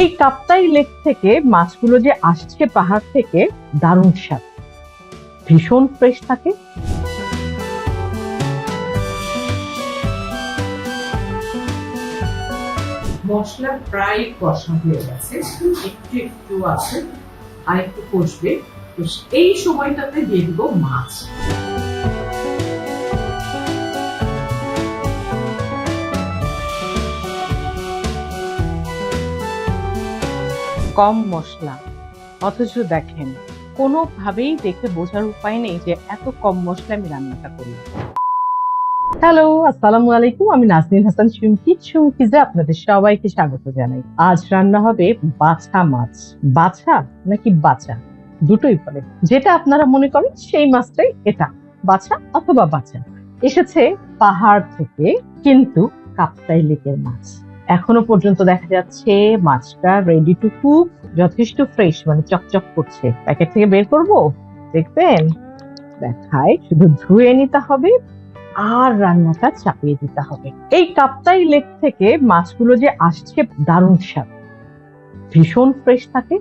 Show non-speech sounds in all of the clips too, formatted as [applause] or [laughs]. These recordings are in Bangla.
এই কাপ্তাই লেক থেকে মাছগুলো যে আসছে পাহাড় থেকে দারুণ স্বাদ। ভীষণ ফ্রেশ থাকে। মশলা প্রায় কষা হয়ে গেছে। একটু একটু আছে আর একটু কষবে। তো এই সময়টাতে দিয়ে দিব মাছ। কম মশলা। অথচ দেখেন, কোনোভাবেই দেখে বোঝার উপায় নেই যে এত কম মশলা আমি রান্নাটা করি। হ্যালো, আসসালামু আলাইকুম। আমি নাজনীন হাসান চুমকি। চুমকিজে আপনাদের সবাইকে স্বাগত জানাই। আজ রান্না হবে বাছা মাছ। বাছা নাকি বাছা দুটোই বলে। যেটা আপনারা মনে করেন সেই মাছটাই এটা, বাছা অথবা বাছা এসেছে পাহাড় থেকে কিন্তু কাপ্তাই লেকের মাছ। এখনও পর্যন্ত দেখা যাচ্ছে মাছটা রেডি টু কুক যথেষ্ট ফ্রেশ মানে চকচক করছে। প্যাকেট থেকে বের করব? দেখবেন? দেখায় শুধু ধুয়ে নিতে হবে আর রান্নাটা চাপিয়ে দিতে হবে। এই কাপ্তাই লেক থেকে মাছগুলো যে আসছে, দারুণ স্বাদ। ভীষণ ফ্রেশ থাকে।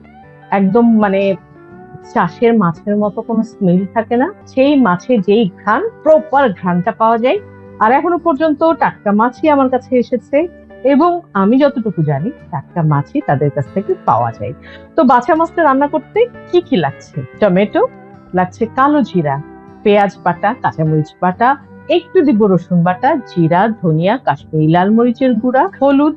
একদম মানে চাষের মাছের মতো কোনো স্মেল থাকে না। সেই মাছে যেই ঘ্রাণ প্রপার ঘ্রাণটা পাওয়া যায়। আর এখনও পর্যন্ত টাটকা মাছই আমার কাছে এসেছে। এবং আমি যতটুকু জানি টাটকা মাছই তাদের কাছ থেকে পাওয়া যায়। তো বাছা মাছটা রান্না করতে কি কি লাগছে? টমেটো, লাগছে কালো জিরা, পেঁয়াজ বাটা, কাঁচামরিচ বাটা, একটু দিব রসুন বাটা, জিরা, ধনিয়া, কাশ্মীরি লাল মরিচের গুঁড়া, হলুদ,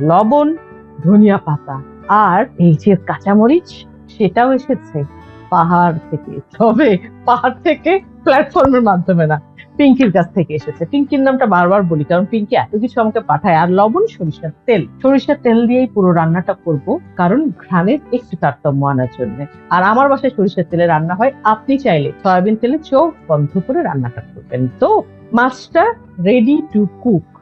লবণ, ধনিয়া পাতা। আর এই যে কাঁচামরিচ, সেটাও এসেছে পাহাড় থেকে। তবে পাহাড় থেকে প্ল্যাটফর্মের মাধ্যমে না। পিঙ্কির কাছ থেকে এসেছে। পিঙ্কির নামটা বারবার বলি, কারণ পিঙ্কি এত কিছু আমাকে পাঠায়। আর লবণ, সরিষার তেল। সরিষার তেল দিয়েই পুরো রান্নাটা করব, কারণ ঘ্রাণের একটু তারতম্য আনার জন্য। আর আমার বাসায় সরিষার তেলে রান্না হয়, আপনি চাইলে সয়াবিন তেলে চোখ বন্ধ করে রান্নাটা করবেন। তো, মাছটা রেডি টু কুক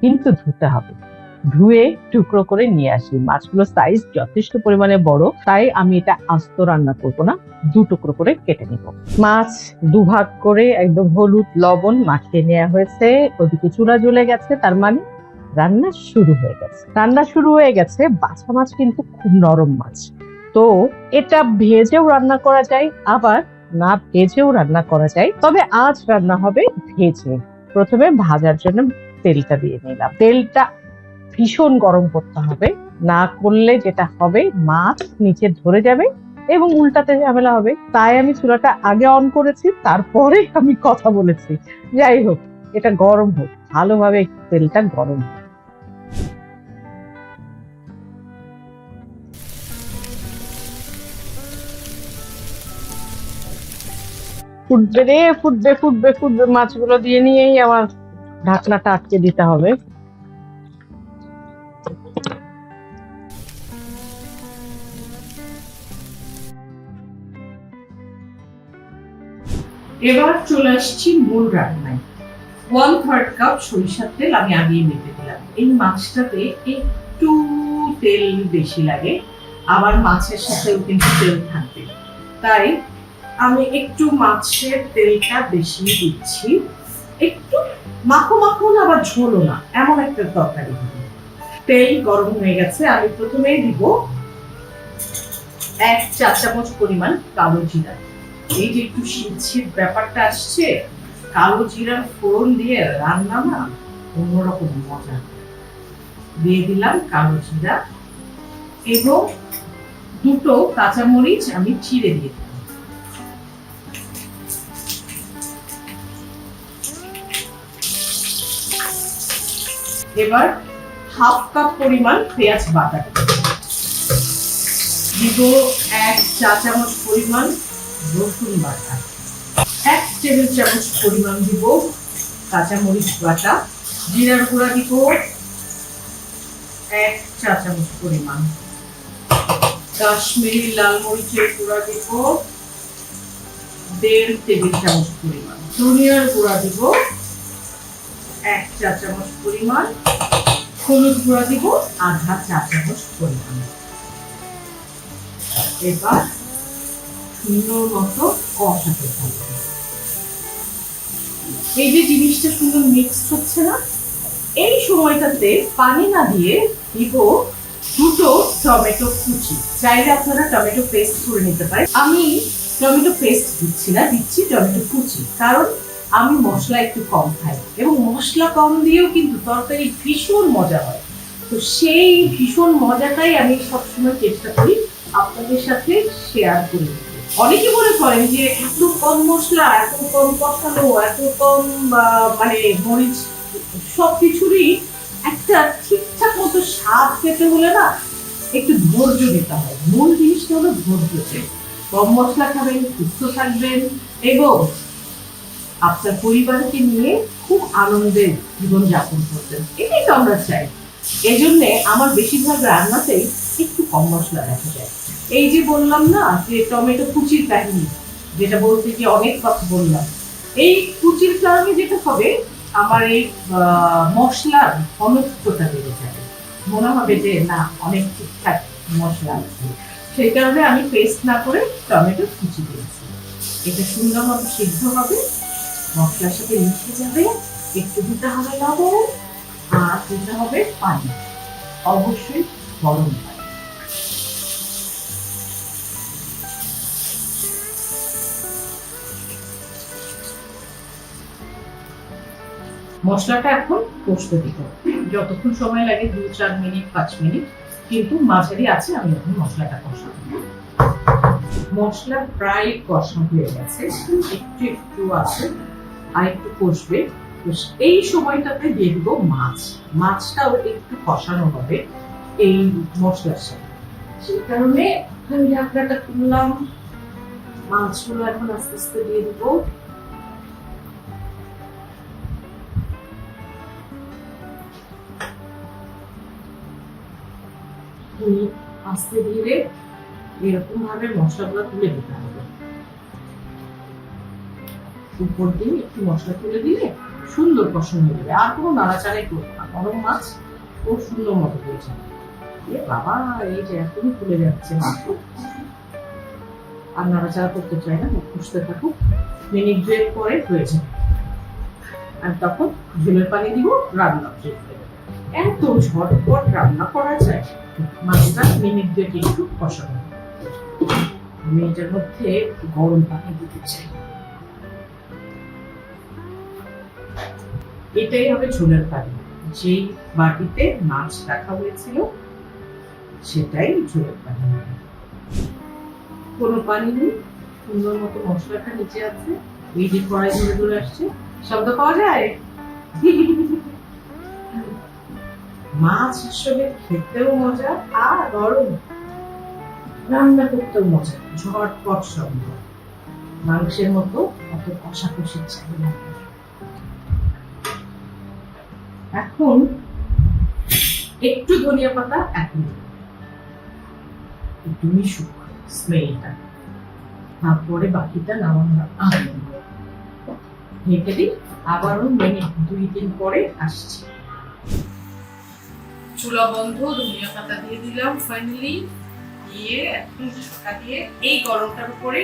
কিন্তু ধুতে হবে। ধুয়ে টুকরো করে নিয়ে আসি। মাছগুলোর সাইজ যথেষ্ট পরিমাণে বড়, তাই আমি এটা আস্ত রান্না করব না, দু টুকরো করে কেটে নিব। মাছ দুভাগ করে একদম হলুদ, লবণ মাখিয়ে নেওয়া হয়েছে। ওদিকে চুলা জ্বলে গেছে, তার মানে রান্না শুরু হয়ে গেছে। রান্না শুরু হয়ে গেছে, বাছা মাছ কিন্তু খুব নরম মাছ। তো এটা ভেজেও রান্না করা যায়, আবার না ভেজেও রান্না করা যায়। তবে আজ রান্না হবে ভেজে। প্রথমে ভাজার জন্য তেলটা দিয়ে নিলাম। তেলটা ভীষণ গরম করতে হবে। না করলে যেটা হবে, মাছ নিচে ধরে যাবে এবং উল্টাতে ঝামেলা হবে। তাই আমি চুলাটা আগে অন করেছি, তারপরে আমি কথা বলেছি। যাই হোক, এটা গরম হোক, ভালোভাবে তেলটা গরম। ফুটবে রে, ফুটবে ফুটবে ফুটবে। মাছগুলো দিয়ে নিয়েই আমার ঢাকনাটা আটকে দিতে হবে। এবার চলে আসছি মূল রান্নায়। ওয়ান থার্ড কাপ সরিষার তেল আমি আগেই মেপে দিলাম। এই মাছটাতে একটু তেল বেশি লাগে, আবার মাছের সাথেও কিন্তু তেল থাকবে। তাই আমি একটু মাছের তেলটা বেশি দিচ্ছি। একটু মাখো মাখো না, আবার ঝোলো না, এমন একটা তরকারি হবে। তেল গরম হয়ে গেছে, আমি প্রথমেই দিব এক চা চামচ পরিমাণ কালো জিরা। এই যে একটু শীত ব্যাপারটা আসছে, কালো জিরার ফোড়ন দিয়ে রান্না না অন্যরকম মজা। দিয়ে দিলাম কালো জিরা এবং দুটো কাঁচামরিচ আমি চিড়ে দিয়ে এবার হাফ কাপ পরিমাণ পেঁয়াজ বাটা দিব এক চা চামচ পরিমাণ রসুন বাটা। এক টেবিল চামচ পরিমাণ দিব কাঁচামরিচ বাটা। জিরার গুঁড়া দিব এক চা চামচ পরিমাণ। কাশ্মীরি লাল মরিচের গুঁড়া দিব দেড় টেবিল চামচ পরিমাণ। ধনিয়ার গুঁড়া দিব এক চা চামচ পরিমাণ। হলুদ গুঁড়া দিব আধা চা চামচ পরিমাণ। এবার এই যে জিনিসটা সুন্দর হচ্ছে না, এই সময়টাতে পানি না দিয়ে দিব দুটো টমেটো কুচি। চাইলে আপনারা টমেটো পেস্ট করে নিতে পারেন। আমি টমেটো পেস্ট দিচ্ছি না, দিচ্ছি টমেটো কুচি। কারণ আমি মশলা একটু কম খাই এবং মশলা কম দিয়েও কিন্তু তরকারি ভীষণ মজা হয়। তো সেই ভীষণ মজাটাই আমি সবসময় চেষ্টা করি আপনাদের সাথে শেয়ার করে। অনেকে মনে করেন যে এত কম মশলা, এত কম কষানো, এত কম মানে মরিচ সব কিছুরই একটা ঠিকঠাক মতো স্বাদ পেতে হলে না একটু ধৈর্য দিতে হয়। মূল জিনিসটা হলো ধৈর্য। কম মশলা খাবেন, সুস্থ থাকবেন এবং আপনার পরিবারকে নিয়ে খুব আনন্দের জীবন যাপন করবেন। এটাই তো আমরা চাই। এই জন্যে আমার বেশিরভাগ রান্নাতেই একটু কম মশলা দেখা যায়। এই যে বললাম না যে টমেটো কুচির কাহিনী, যেটা বলতে গিয়ে অনেক কথা বললাম, এই কুচির কারণে যেটা হবে, আমার এই মশলার ঘনত্বটা বেড়ে যাবে। মনে হবে যে না, অনেক ঠিকঠাক মশলা আছে। সেই কারণে আমি পেস্ট না করে টমেটো কুচি দিয়েছি। এটা সুন্দর মতো সিদ্ধ হবে, মশলার সাথে মিশে যাবে, একটু দিতে হবে লবণ, আর দিতে হবে পানি। অবশ্যই গরম পানি। মশলাটা এখন কষতে দিতে হবে। যতক্ষণ সময় লাগে, দু, চার মিনিট, পাঁচ মিনিট, কিন্তু মাঝারি আছে, আমি এখন মশলাটা কষাবো। মশলা প্রায় কষা হয়ে গেছে, একটু একটু আছে, আর একটু কষবে। এই সময়টাতে দিয়ে দিব মাছ। মাছটাও একটু কষানো হবে এই মশলার সাথে। সেই কারণে আমি ঢাকনাটা খুললাম মাছগুলো এখন আস্তে আস্তে দিয়ে দিব। তুমি আস্তে ধীরে এরকম ভাবে মশলাগুলো তুলে দিতে হবে। উপর দিয়ে একটু মশলা তুলে দিলে সুন্দর কষণ হয়ে যাবে। আর কোনো নাড়াচাড়াই করব না, গরম মাছ খুব সুন্দর মতো হয়ে এ বাবা, এই যে এখনই যাচ্ছে। আর নাড়াচাড়া করতে চাই না, খুঁজতে থাকুক মিনিট দুয়েক পরে হয়ে যাবে। আর তখন ঝোলের পানি দিব, রান্না। এত ঝটপট রান্না করা যায়। মাছটা মিনিট দুয়েক একটু এটার মধ্যে গরম পানি দিতে চাই। এটাই হবে ঝোলের পানি। যেই বাটিতে মাছ রাখা হয়েছিল, সেটাই ঝোলের পানি। কোনো পানি নেই, সুন্দর মতো মশলাটা নিচে আছে। এই যে কড়াই ধরে ধরে আসছে, শব্দ পাওয়া যায়? [laughs] মাছ আসলে খেতেও মজা, আর গরম রান্না করতেও মজা। ঝটপট সম্ভব। মাংসের মতো অত কষাকষি চাই না এখন একটু ধনিয়া পাতা দেব। একটু মিশুক, স্মেলটা। তারপরে বাকিটা নামানোর আগে ঢেকে দিই, আবারও মিনিট দুই দিন পরে আসছি। চুলা বন্ধ, ধনিয়া পাতা দিয়ে দিলাম ফাইনালি দিয়ে এখন ঢাকা দিয়ে এই গরমটার উপরে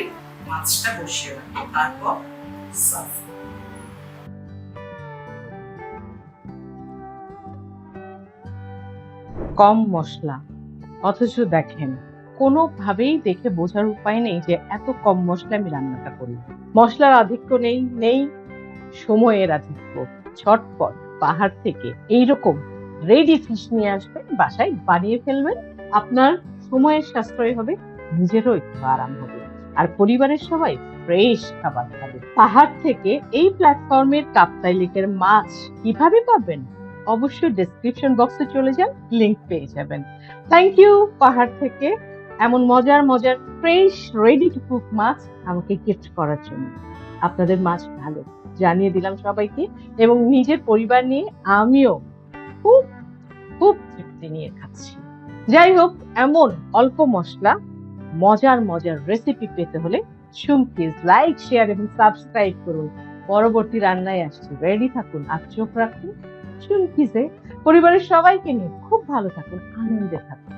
মাছটা বসিয়ে রাখব, তারপর সার্ভ কম মশলা। অথচ দেখেন, কোনোভাবেই দেখে বোঝার উপায় নেই যে এত কম মশলা আমি রান্নাটা করি। মশলার আধিক্য নেই নেই, সময়ের আধিক্য। ছটপট পাহাড় থেকে, এইরকম। রেডি ফিশ নিয়ে আসবেন, বাসায় বানিয়ে ফেলবেন। আপনার সময়ের সাশ্রয় হবে, নিজেরও একটু আরাম হবে। আর পরিবারের সবাই ফ্রেশ খাবার খাবে। পাহাড় থেকে এই প্ল্যাটফর্মের কাপ্তাই লেকের মাছ কীভাবে পাবেন, অবশ্যই ডেসক্রিপশন বক্সে চলে যান লিংক পেয়ে যাবেন। থ্যাংক ইউ পাহাড় থেকে এমন মজার মজার ফ্রেশ রেডি টু কুক মাছ আমাকে গিফট করার জন্য। আপনাদের মাছ ভালো, জানিয়ে দিলাম সবাইকে। এবং নিজের পরিবার নিয়ে আমিও খুব খুব তৃপ্তি নিয়ে খাচ্ছি। যাই হোক এমন অল্প মশলা, মজার মজার রেসিপি পেতে হলে সুমকিজ লাইক শেয়ার এবং সাবস্ক্রাইব করুন। পরবর্তী রান্নায় আসছি। রেডি থাকুন, আর চোখ রাখুন। চুমকিজে পরিবারের সবাইকে নিয়ে খুব ভালো থাকুন, আনন্দে থাকুন।